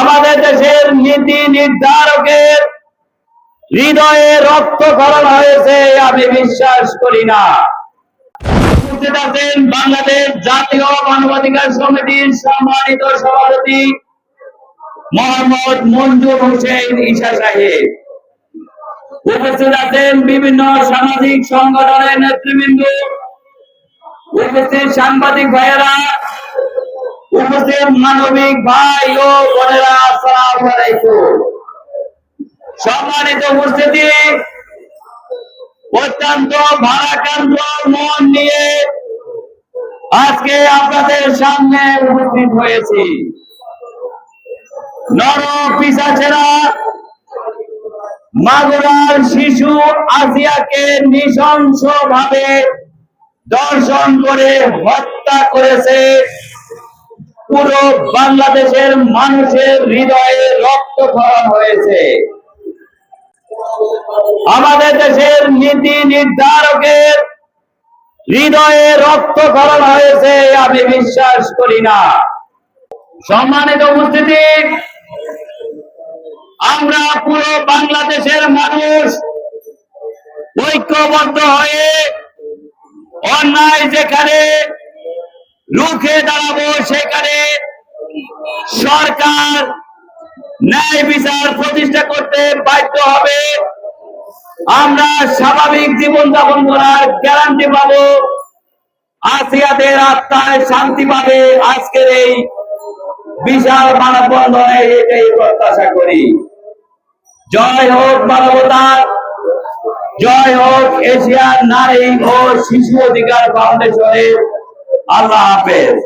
আমাদের দেশের নীতি নির্ধারকের হৃদয়ে রক্তক্ষরণ হয়েছে, আমি বিশ্বাস করি না। বাংলাদেশ জাতীয় মানবাধিকার সমিতির সম্মানিত সভাপতি মোহাম্মদ মঞ্জুর হোসেন ঈশা সাহেব। উপস্থিত আছেন বিভিন্ন সামাজিক সংগঠনের নেতৃবৃন্দ। উপস্থিত সাংবাদিক ভাইয়েরা উপস্থিত মানবিক ভাই ও বোনেরা সম্মানিত উপস্থিতি, অত্যন্ত ভারাক্রান্ত মন নিয়ে আজকে আপনাদের সামনে উপস্থিত হয়েছি। নর মাগুরার শিশু আসিয়াকে নৃশংস ভাবে দর্শন করে হত্যা করেছে। পুরো বাংলাদেশের মানুষের হৃদয়ে রক্তক্ষরণ হয়েছে। আমাদের দেশের নীতি নির্ধারকের হৃদয়ে রক্তক্ষরণ হয়েছে, আমি বিশ্বাস করি না। সম্মানিত উপস্থিতি, আমরা পুরো বাংলাদেশের মানুষ ঐক্যবদ্ধ হয়ে অন্যায় যেখানে রুখে দাঁড়াবো সেখানে। সরকার ন্যায় বিচার প্রতিষ্ঠা করতে বাধ্য হবে। আমরা স্বাভাবিক জীবন যাপন করার গ্যারান্টি পাবো। আসিয়াদের আত্মায় শান্তি পাবে আজকের এই বিশাল মানববন্ধনে এটাই প্রত্যাশা করি। জয় হোক মানবতা জয় হোক এশিয়ার নারী ও শিশু অধিকার ফাউন্ডেশনের Allah hapewe